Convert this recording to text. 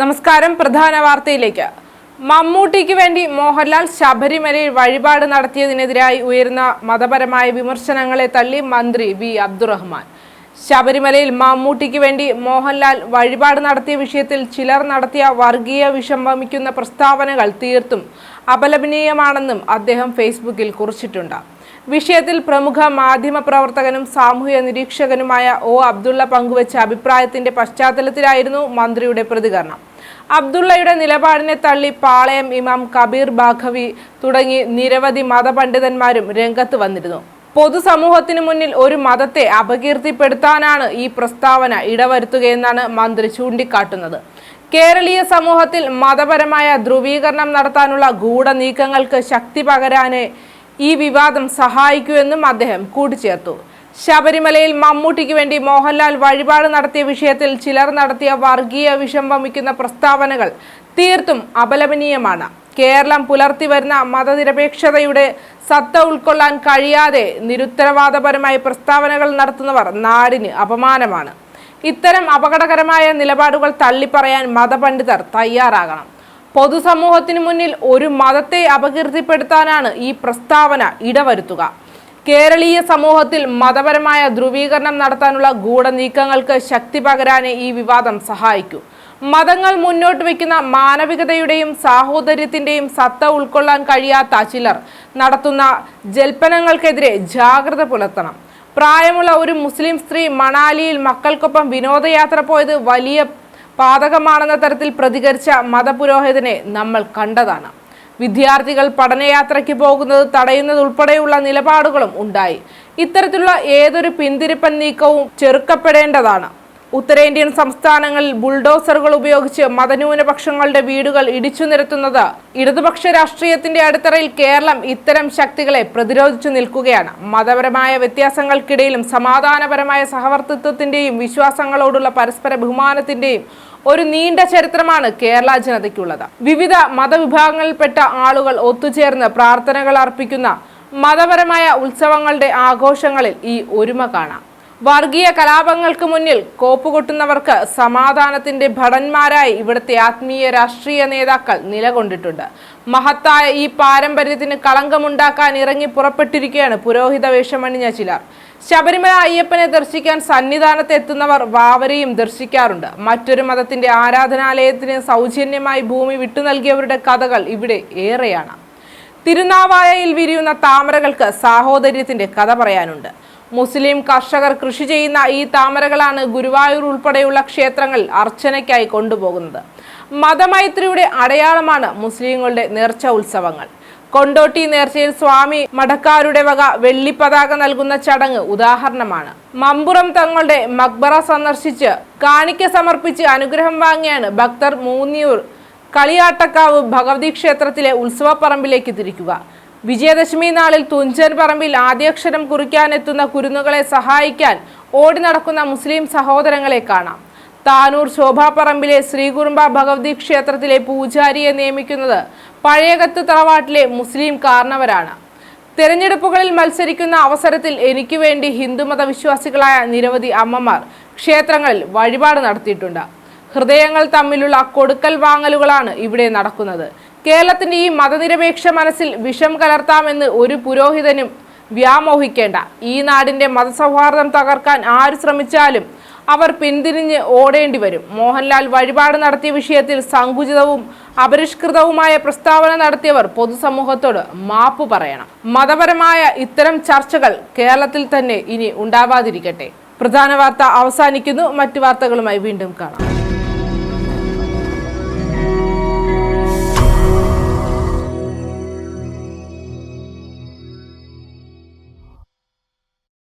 നമസ്കാരം. പ്രധാന വാർത്തയിലേക്ക്. മമ്മൂട്ടിക്ക് വേണ്ടി മോഹൻലാൽ ശബരിമലയിൽ വഴിപാട് നടത്തിയതിനെതിരായി ഉയർന്ന മതപരമായ വിമർശനങ്ങളെ തള്ളി മന്ത്രി വി. അബ്ദുറഹ്മാൻ. ശബരിമലയിൽ മമ്മൂട്ടിക്ക് വേണ്ടി മോഹൻലാൽ വഴിപാട് നടത്തിയ വിഷയത്തിൽ ചിലർ നടത്തിയ വർഗീയ വിഷം പ്രസ്താവനകൾ തീർത്തും അപലപനീയമാണെന്നും അദ്ദേഹം ഫേസ്ബുക്കിൽ കുറിച്ചിട്ടുണ്ട്. വിഷയത്തിൽ പ്രമുഖ മാധ്യമ പ്രവർത്തകനും സാമൂഹ്യ നിരീക്ഷകനുമായ ഒ അബ്ദുള്ള പങ്കുവച്ച അഭിപ്രായത്തിന്റെ പശ്ചാത്തലത്തിലായിരുന്നു മന്ത്രിയുടെ പ്രതികരണം. അബ്ദുള്ളയുടെ നിലപാടിനെ തള്ളി പാളയം ഇമാം കബീർ ബാഖവി തുടങ്ങി നിരവധി മതപണ്ഡിതന്മാരും രംഗത്ത് വന്നിരുന്നു. പൊതുസമൂഹത്തിന് മുന്നിൽ ഒരു മതത്തെ അപകീർത്തിപ്പെടുത്താനാണ് ഈ പ്രസ്താവന ഇടവരുത്തുകയെന്നാണ് മന്ത്രി ചൂണ്ടിക്കാട്ടുന്നത്. കേരളീയ സമൂഹത്തിൽ മതപരമായ ധ്രുവീകരണം നടത്താനുള്ള ഗൂഢനീക്കങ്ങൾക്ക് ശക്തി പകരാനേ ഈ വിവാദം സഹായിക്കുമെന്നും അദ്ദേഹം കൂട്ടിച്ചേർത്തു. ശബരിമലയിൽ മമ്മൂട്ടിക്ക് വേണ്ടി മോഹൻലാൽ വഴിപാട് നടത്തിയ വിഷയത്തിൽ ചിലർ നടത്തിയ വർഗീയ വിഷം വമിക്കുന്ന പ്രസ്താവനകൾ തീർത്തും അപലപനീയമാണ്. കേരളം പുലർത്തി വരുന്ന മതനിരപേക്ഷതയുടെ സത്ത ഉൾക്കൊള്ളാൻ കഴിയാതെ നിരുത്തരവാദപരമായ പ്രസ്താവനകൾ നടത്തുന്നവർ നാടിന് അപമാനമാണ്. ഇത്തരം അപകടകരമായ നിലപാടുകൾ തള്ളിപ്പറയാൻ മതപണ്ഡിതർ തയ്യാറാകണം. പൊതുസമൂഹത്തിന് മുന്നിൽ ഒരു മതത്തെ അപകീർത്തിപ്പെടുത്താനാണ് ഈ പ്രസ്താവന ഇടവരുത്തുക. കേരളീയ സമൂഹത്തിൽ മതപരമായ ധ്രുവീകരണം നടത്താനുള്ള ഗൂഢനീക്കങ്ങൾക്ക് ശക്തി പകരാനേ ഈ വിവാദം സഹായിക്കൂ. മതങ്ങൾ മുന്നോട്ട് വയ്ക്കുന്ന മാനവികതയുടെയും സാഹോദര്യത്തിന്റെയും സത്ത ഉൾക്കൊള്ളാൻ കഴിയാത്ത ചിലർ നടത്തുന്ന ജൽപ്പനങ്ങൾക്കെതിരെ ജാഗ്രത പുലർത്തണം. പ്രായമുള്ള ഒരു മുസ്ലിം സ്ത്രീ മണാലിയിൽ മക്കൾക്കൊപ്പം വിനോദയാത്ര പോയത് വലിയ പാതകമാണെന്ന തരത്തിൽ പ്രതികരിച്ച മതപുരോഹിതനെ നമ്മൾ കണ്ടതാണ്. വിദ്യാർത്ഥികൾ പഠനയാത്രയ്ക്ക് പോകുന്നത് തടയുന്നതുൾപ്പെടെയുള്ള നിലപാടുകളും ഉണ്ടായി. ഇത്തരത്തിലുള്ള ഏതൊരു പിന്തിരിപ്പൻ നീക്കവും ചെറുക്കപ്പെടേണ്ടതാണ്. ഉത്തരേന്ത്യൻ സംസ്ഥാനങ്ങളിൽ ബുൾഡോസറുകൾ ഉപയോഗിച്ച് മതന്യൂനപക്ഷങ്ങളുടെ വീടുകൾ ഇടിച്ചു നിരത്തുന്നത് ഇടതുപക്ഷ രാഷ്ട്രീയത്തിന്റെ അടിത്തറയിൽ കേരളം ഇത്തരം ശക്തികളെ പ്രതിരോധിച്ചു നിൽക്കുകയാണ്. മതപരമായ വ്യത്യാസങ്ങൾക്കിടയിലും സമാധാനപരമായ സഹവർത്തിത്വത്തിന്റെയും വിശ്വാസങ്ങളോടുള്ള പരസ്പര ബഹുമാനത്തിന്റെയും ഒരു നീണ്ട ചരിത്രമാണ് കേരള ജനതയ്ക്കുള്ളത്. വിവിധ മതവിഭാഗങ്ങളിൽപ്പെട്ട ആളുകൾ ഒത്തുചേർന്ന് പ്രാർത്ഥനകൾ അർപ്പിക്കുന്ന മതപരമായ ഉത്സവങ്ങളുടെ ആഘോഷങ്ങളിൽ ഈ ഒരുമ കാണാം. വർഗീയ കലാപങ്ങൾക്ക് മുന്നിൽ കോപ്പുകൊട്ടുന്നവർക്ക് സമാധാനത്തിന്റെ ഭടന്മാരായി ഇവിടുത്തെ ആത്മീയ രാഷ്ട്രീയ നേതാക്കൾ നിലകൊണ്ടിട്ടുണ്ട്. മഹത്തായ ഈ പാരമ്പര്യത്തിന് കളങ്കമുണ്ടാക്കാൻ ഇറങ്ങി പുറപ്പെട്ടിരിക്കുകയാണ് പുരോഹിത വേഷമണിഞ്ഞ ചിലർ. ശബരിമല അയ്യപ്പനെ ദർശിക്കാൻ സന്നിധാനത്ത് എത്തുന്നവർ വാവരെയും ദർശിക്കാറുണ്ട്. മറ്റൊരു മതത്തിന്റെ ആരാധനാലയത്തിന് സൗജന്യമായി ഭൂമി വിട്ടു നൽകിയവരുടെ കഥകൾ ഇവിടെ ഏറെയാണ്. തിരുനാവായയിൽ വിരിയുന്ന താമരകൾക്ക് സാഹോദര്യത്തിന്റെ കഥ പറയാനുണ്ട്. മുസ്ലിം കർഷകർ കൃഷി ചെയ്യുന്ന ഈ താമരകളാണ് ഗുരുവായൂർ ഉൾപ്പെടെയുള്ള ക്ഷേത്രങ്ങൾ അർച്ചനയ്ക്കായി കൊണ്ടുപോകുന്നത്. മതമൈത്രിയുടെ അടയാളമാണ് മുസ്ലിങ്ങളുടെ നേർച്ച ഉത്സവങ്ങൾ. കൊണ്ടോട്ടി നേർച്ചയിൽ സ്വാമി മഠക്കാരുടെ വക വെള്ളിപ്പതാക നൽകുന്ന ചടങ്ങ് ഉദാഹരണമാണ്. മമ്പുറം തങ്ങളുടെ മക്ബറ സന്ദർശിച്ച് കാണിക്ക സമർപ്പിച്ച് അനുഗ്രഹം വാങ്ങിയാണ് ഭക്തർ മൂന്നിയൂർ കളിയാട്ടക്കാവ് ഭഗവതി ക്ഷേത്രത്തിലെ ഉത്സവപ്പറമ്പിലേക്ക് തിരിക്കുക. വിജയദശമി നാളിൽ തുഞ്ചൻ പറമ്പിൽ ആദ്യാക്ഷരം കുറിക്കാനെത്തുന്ന കുരുന്നുകളെ സഹായിക്കാൻ ഓടി നടക്കുന്ന മുസ്ലിം സഹോദരങ്ങളെ കാണാം. താനൂർ ശോഭാപ്പറമ്പിലെ ശ്രീകുറുമ്പ ഭഗവതി ക്ഷേത്രത്തിലെ പൂജാരിയെ നിയമിക്കുന്നത് പഴയകത്ത് തറവാട്ടിലെ മുസ്ലിം കാരണവരാണ്. തെരഞ്ഞെടുപ്പുകളിൽ മത്സരിക്കുന്ന അവസരത്തിൽ എനിക്ക് വേണ്ടി ഹിന്ദുമത വിശ്വാസികളായ നിരവധി അമ്മമാർ ക്ഷേത്രങ്ങളിൽ വഴിപാട് നടത്തിയിട്ടുണ്ട്. ഹൃദയങ്ങൾ തമ്മിലുള്ള കൊടുക്കൽ വാങ്ങലുകളാണ് ഇവിടെ നടക്കുന്നത്. കേരളത്തിന്റെ ഈ മതനിരപേക്ഷ മനസ്സിൽ വിഷം കലർത്താമെന്ന് ഒരു പുരോഹിതനും വ്യാമോഹിക്കേണ്ട. ഈ നാടിന്റെ മതസൗഹാർദ്ദം തകർക്കാൻ ആര് ശ്രമിച്ചാലും അവർ പിന്തിരിഞ്ഞ് ഓടേണ്ടി വരും. മോഹൻലാൽ വഴിപാട് നടത്തിയ വിഷയത്തിൽ സങ്കുചിതവും അപരിഷ്കൃതവുമായ പ്രസ്താവന നടത്തിയവർ പൊതുസമൂഹത്തോട് മാപ്പ് പറയണം. മതപരമായ ഇത്തരം ചർച്ചകൾ കേരളത്തിൽ തന്നെ ഇനി ഉണ്ടാവാതിരിക്കട്ടെ. പ്രധാന വാർത്ത അവസാനിക്കുന്നു. മറ്റു വാർത്തകളുമായി വീണ്ടും കാണാം.